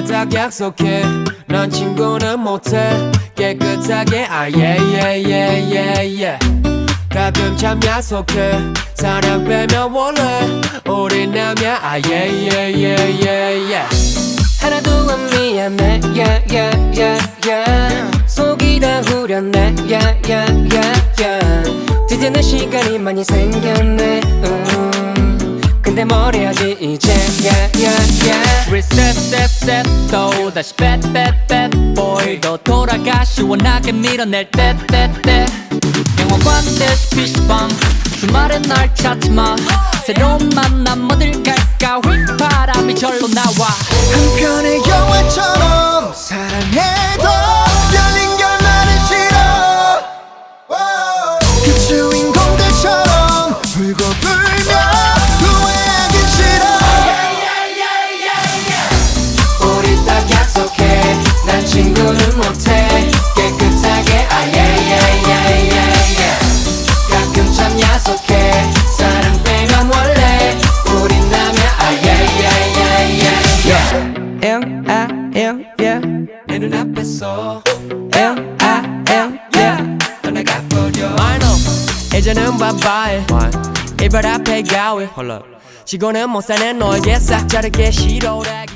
우리 딱 약속해. 난 친구는 못해. 깨끗하게 아예예예예예 가끔 참 약속해. 사랑 빼면 원래 우린 남야 아예예예예예 하나도 안 미안해. 야야야야 속이 다 후련해. 야야야야 드디어 내 시간이 많이 생겼네. 음. 근데 뭘 해야지 이제 야야야 reset set set. 또 다시 bet bet bet boy. 너 돌아가 시원하게 밀어낼 때때때. 영화관 대시 PC방 주말엔 날 찾지마. 새로운 만남 어딜 갈까? 휘바람이 절로 나와. 한편의 영화처럼 사랑해 는 못해. 깨끗하게 아예예예예예 가끔 참 약속해. 사랑 빼면 원래 우린 남야 아예예예예예 M-I-M-yeah 내 눈앞에서 M-I-M-yeah 떠나가버려. I know. 이제는 바바해 이별 앞에 가위. 직원은 못 사는 너에게 싹 자르게 싫어래